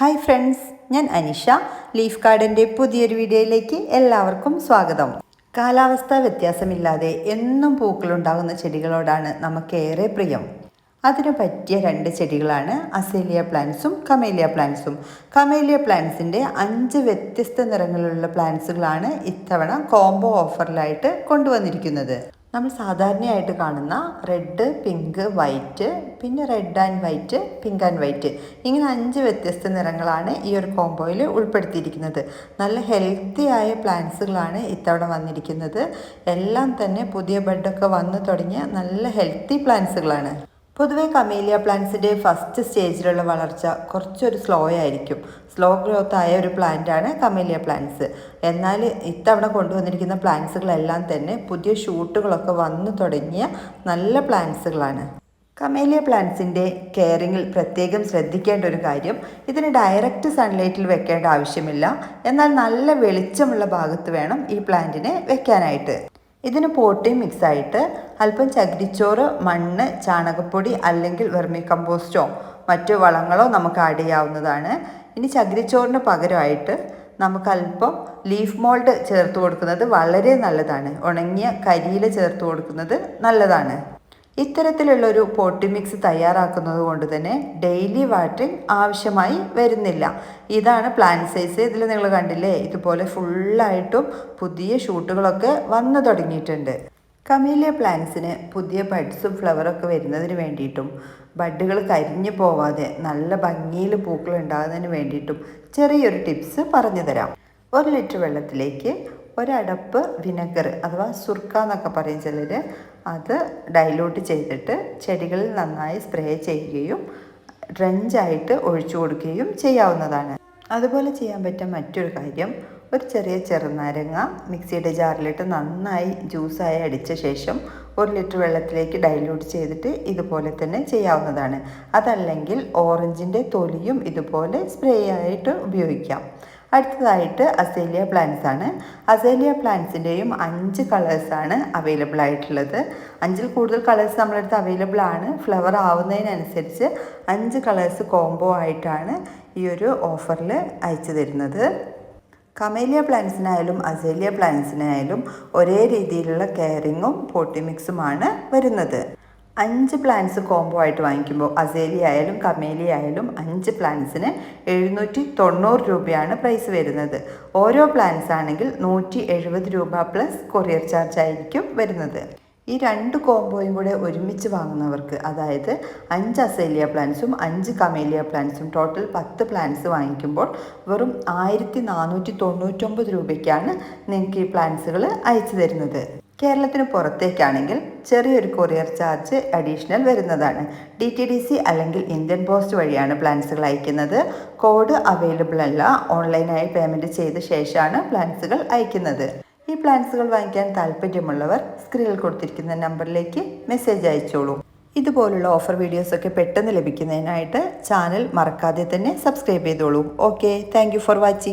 Hi friends ഞാൻ Anisha. Leaf ഗാർഡന്റെ പുതിയൊരു വീഡിയോയിലേക്ക് എല്ലാവർക്കും സ്വാഗതം. കാലാവസ്ഥാ വ്യത്യാസമില്ലാതെ എന്നും പൂക്കളുണ്ടാകുന്ന ചെടികളോടാണ് നമുക്കേറെ പ്രിയം. അതിനു പറ്റിയ രണ്ട് ചെടികളാണ് അസേലിയ പ്ലാന്റ്സും കമേലിയ പ്ലാന്റ്സും. കമേലിയ പ്ലാന്റ്സിന്റെ അഞ്ച് വ്യത്യസ്ത നിറങ്ങളിലുള്ള പ്ലാന്റ്സുകളാണ് ഇത്തവണ കോംബോ ഓഫറിലായിട്ട് കൊണ്ടുവന്നിരിക്കുന്നത്. നമ്മൾ സാധാരണയായിട്ട് കാണുന്ന റെഡ് പിങ്ക് വൈറ്റ് പിന്നെ red and white pink and white. ഇങ്ങനെ അഞ്ച് വ്യത്യസ്ത നിറങ്ങളാണ് ഈ ഒരു കോംബോയിൽ ഉൾപ്പെടുത്തിയിരിക്കുന്നത്. നല്ല ഹെൽത്തി ആയ പ്ലാന്റ്സുകളാണ് ഇത്തവണ വന്നിരിക്കുന്നത്. എല്ലാം തന്നെ പുതിയ ബെഡൊക്കെ വന്നു തുടങ്ങിയ നല്ല ഹെൽത്തി പ്ലാന്റ്സുകളാണ്. പൊതുവെ കമേലിയ പ്ലാന്റ്സിന്റെ ഫസ്റ്റ് സ്റ്റേജിലുള്ള വളർച്ച കുറച്ചൊരു സ്ലോ ആയിരിക്കും. സ്ലോ ഗ്രോത്ത് ആയ ഒരു പ്ലാന്റാണ് കമേലിയ പ്ലാന്റ്സ്. എന്നാൽ ഇത്തവണ കൊണ്ടുവന്നിരിക്കുന്ന പ്ലാന്റ്സുകളെല്ലാം തന്നെ പുതിയ ഷൂട്ടുകളൊക്കെ വന്നു തുടങ്ങിയ നല്ല പ്ലാന്റ്സുകളാണ്. കമേലിയ പ്ലാന്റ്സിന്റെ കെയറിങ്ങിൽ പ്രത്യേകം ശ്രദ്ധിക്കേണ്ട ഒരു കാര്യം ഇതിന് ഡയറക്റ്റ് സൺലൈറ്റിൽ വെക്കേണ്ട ആവശ്യമില്ല. എന്നാൽ നല്ല വെളിച്ചമുള്ള ഭാഗത്ത് വേണം ഈ പ്ലാന്റിനെ വെക്കാനായിട്ട്. ഇതിന് പോട്ടി മിക്സ് ആയിട്ട് അല്പം ചകിരിച്ചോറ് മണ്ണ് ചാണകപ്പൊടി അല്ലെങ്കിൽ വെർമി കമ്പോസ്റ്റോ മറ്റു വളങ്ങളോ നമുക്ക് ആഡ് ചെയ്യാവുന്നതാണ്. ഇനി ചകിരിച്ചോറിന് പകരമായിട്ട് നമുക്ക് അല്പം ലീഫ് മോൾഡ് ചേർത്ത് കൊടുക്കുന്നത് വളരെ നല്ലതാണ്. ഉണങ്ങിയ കരിയില ചേർത്ത് കൊടുക്കുന്നത് നല്ലതാണ്. ഇത്തരത്തിലുള്ള ഒരു പോട്ടി മിക്സ് തയ്യാറാക്കുന്നത് കൊണ്ട് തന്നെ ഡെയിലി വാട്ടറിങ് ആവശ്യമായി വരുന്നില്ല. ഇതാണ് പ്ലാൻ സൈസ്. ഇതിൽ നിങ്ങൾ കണ്ടില്ലേ? ഇതുപോലെ ഫുള്ളായിട്ടും പുതിയ ഷൂട്ടുകളൊക്കെ വന്നു തുടങ്ങിയിട്ടുണ്ട്. കമീലിയ പ്ലാന്റ്സിന് പുതിയ ബഡ്സും ഫ്ലവറൊക്കെ വരുന്നതിന് വേണ്ടിയിട്ടും ബഡുകൾ കരിഞ്ഞു പോവാതെ നല്ല ഭംഗിയിൽ പൂക്കൾ ഉണ്ടാകുന്നതിന് വേണ്ടിയിട്ടും ചെറിയൊരു ടിപ്സ് പറഞ്ഞു തരാം. ഒരു ലിറ്റർ വെള്ളത്തിലേക്ക് ഒരടപ്പ് വിനെഗർ അഥവാ സുർക്ക എന്നൊക്കെ പറയും ചിലർ അത് ഡൈലൂട്ട് ചെയ്തിട്ട് ചെടികളിൽ നന്നായി സ്പ്രേ ചെയ്യുകയും ഡ്രഞ്ചായിട്ട് ഒഴിച്ചു കൊടുക്കുകയും ചെയ്യാവുന്നതാണ്. അതുപോലെ ചെയ്യാൻ പറ്റിയ മറ്റൊരു കാര്യം ഒരു ചെറിയ ചെറുനാരങ്ങ മിക്സിയുടെ ജാറിലിട്ട് നന്നായി ജ്യൂസായി അടിച്ച ശേഷം ഒരു ലിറ്റർ വെള്ളത്തിലേക്ക് ഡൈല്യൂട്ട് ചെയ്തിട്ട് ഇതുപോലെ തന്നെ ചെയ്യാവുന്നതാണ്. അതല്ലെങ്കിൽ ഓറഞ്ചിന്റെ തൊലിയും ഇതുപോലെ സ്പ്രേ ആയിട്ട് ഉപയോഗിക്കാം. അടുത്തതായിട്ട് അസേലിയ പ്ലാന്റ്സ് ആണ്. അസേലിയ പ്ലാന്റ്സിന്റെയും അഞ്ച് കളേഴ്സാണ് അവൈലബിൾ ആയിട്ടുള്ളത്. അഞ്ചിൽ കൂടുതൽ കളേഴ്സ് നമ്മളടുത്ത് അവൈലബിൾ ആണ്. ഫ്ലവർ ആവുന്നതിനനുസരിച്ച് അഞ്ച് കളേഴ്സ് കോംബോ ആയിട്ടാണ് ഈ ഒരു ഓഫറിൽ അയച്ചു തരുന്നത്. കമേലിയ പ്ലാന്റ്സിനായാലും അസേലിയ പ്ലാന്റ്സിനായാലും ഒരേ രീതിയിലുള്ള കെയറിങ്ങും പോട്ടിമിക്സുമാണ് വരുന്നത്. അഞ്ച് പ്ലാന്റ്സ് കോംബോ ആയിട്ട് വാങ്ങിക്കുമ്പോൾ അസേലി ആയാലും കമേലി ആയാലും അഞ്ച് പ്ലാന്റ്സിന് എഴുന്നൂറ്റി തൊണ്ണൂറ് രൂപയാണ് പ്രൈസ് വരുന്നത്. ഓരോ പ്ലാന്റ്സ് ആണെങ്കിൽ നൂറ്റി എഴുപത് രൂപ പ്ലസ് കൊറിയർ ചാർജ് ആയിരിക്കും വരുന്നത്. ഈ രണ്ട് കോംബോയും കൂടെ ഒരുമിച്ച് വാങ്ങുന്നവർക്ക് അതായത് അഞ്ച് അസേലിയ പ്ലാന്റ്സും അഞ്ച് കമേലിയ പ്ലാന്റ്സും ടോട്ടൽ പത്ത് പ്ലാന്റ്സ് വാങ്ങിക്കുമ്പോൾ വെറും ആയിരത്തി നാനൂറ്റി തൊണ്ണൂറ്റൊമ്പത് രൂപയ്ക്കാണ് നിങ്ങൾക്ക് ഈ പ്ലാന്റ്സുകൾ അയച്ചു തരുന്നത്. കേരളത്തിന് പുറത്തേക്കാണെങ്കിൽ ചെറിയൊരു കൊറിയർ ചാർജ് അഡീഷണൽ വരുന്നതാണ്. ഡി ടി ഡി സി അല്ലെങ്കിൽ ഇന്ത്യൻ പോസ്റ്റ് വഴിയാണ് പ്ലാൻസുകൾ അയക്കുന്നത്. കോഡ് അവൈലബിൾ അല്ല. ഓൺലൈനായി പേയ്മെന്റ് ചെയ്ത ശേഷമാണ് പ്ലാൻസുകൾ അയക്കുന്നത്. ഈ പ്ലാൻസുകൾ വാങ്ങിക്കാൻ താല്പര്യമുള്ളവർ സ്ക്രീനിൽ കൊടുത്തിരിക്കുന്ന നമ്പറിലേക്ക് മെസ്സേജ് അയച്ചോളൂ. ഇതുപോലുള്ള ഓഫർ വീഡിയോസൊക്കെ പെട്ടെന്ന് ലഭിക്കുന്നതിനായിട്ട് ചാനൽ മറക്കാതെ തന്നെ സബ്സ്ക്രൈബ് ചെയ്തോളൂ. Okay thank for watching